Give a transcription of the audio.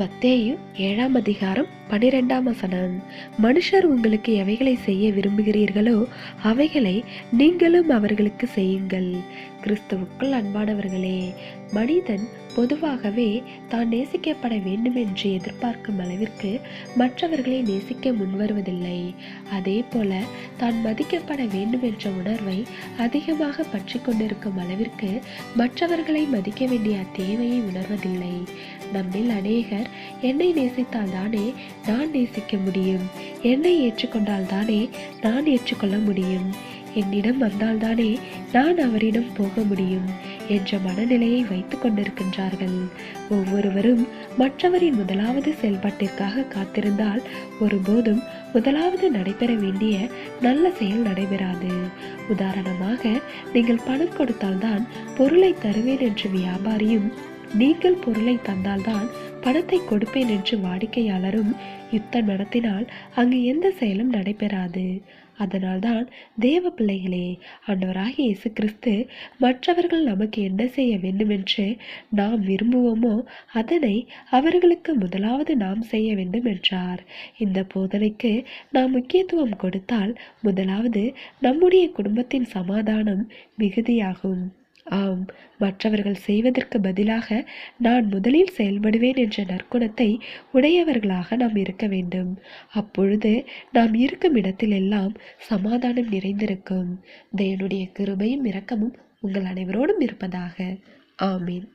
மத்தேயு ஏழாம் அதிகாரம் பனிரெண்டாம் வசனம். மனுஷர் உங்களுக்கு எவைகளை செய்ய விரும்புகிறீர்களோ அவைகளை நீங்களும் அவர்களுக்கு செய்யுங்கள். கிறிஸ்துவுக்குள் அன்பானவர்களே மனிதன் பொதுவாகவே தான் நேசிக்கப்பட வேண்டும் என்று எதிர்பார்க்கும் அளவிற்கு மற்றவர்களை நேசிக்க முன்வருவதில்லை. அதே போல தான் மதிக்கப்பட வேண்டும் என்ற உணர்வை அதிகமாக பற்றி கொண்டிருக்கும் அளவிற்கு மற்றவர்களை மதிக்க வேண்டிய தேவையை உணர்வதில்லை. நம்மில் அநேகர் என்னை நேசித்தால் தானே நான் நேசிக்க முடியும். என்னை ஏற்றுக்கொண்டால் தானே நான் ஏற்றுக்கொள்ள முடியும். என்னிடம் வந்தால்தானே நான் அவரிடம் போக முடியும் என்ற மனநிலையை வைத்துக் கொண்டிருக்கின்றார்கள். ஒவ்வொருவரும் மற்றவரின் முதலாவது செயல்பாட்டிற்காக காத்திருந்தால் ஒருபோதும் முதலாவது நடைபெற வேண்டிய நல்ல செயல் நடைபெறாது. உதாரணமாக நீங்கள் பணம் கொடுத்தால்தான் பொருளை தருவேன் என்று வியாபாரியும் நீங்கள் பொருளை தந்தால்தான் பணத்தை கொடுப்பேன் என்று வாடிக்கையாளரும் யுத்தம் நடத்தினால் அங்கு எந்த செயலும் நடைபெறாது. அதனால்தான் தேவ பிள்ளைகளே ஆண்டவராகிய இயேசு கிறிஸ்து மற்றவர்கள் நமக்கு என்ன செய்ய வேண்டும் என்று நாம் விரும்புவோமோ அதனை அவர்களுக்கு முதலாவது நாம் செய்ய வேண்டும் என்றார். இந்த போதனைக்கு நாம் முக்கியத்துவம் கொடுத்தால் முதலாவது நம்முடைய குடும்பத்தின் சமாதானம் மிகுதியாகும். ஆம் மற்றவர்கள் செய்வதற்கு பதிலாக நான் முதலில் செயல்படுவேன் என்ற நற்குணத்தை உடையவர்களாக நாம் இருக்க வேண்டும். அப்பொழுது நாம் இருக்கும் இடத்திலெல்லாம் சமாதானம் நிறைந்திருக்கும். தேவனுடைய கிருபையும் இரக்கமும் உங்கள் அனைவரோடும் இருப்பதாக. ஆமீன்.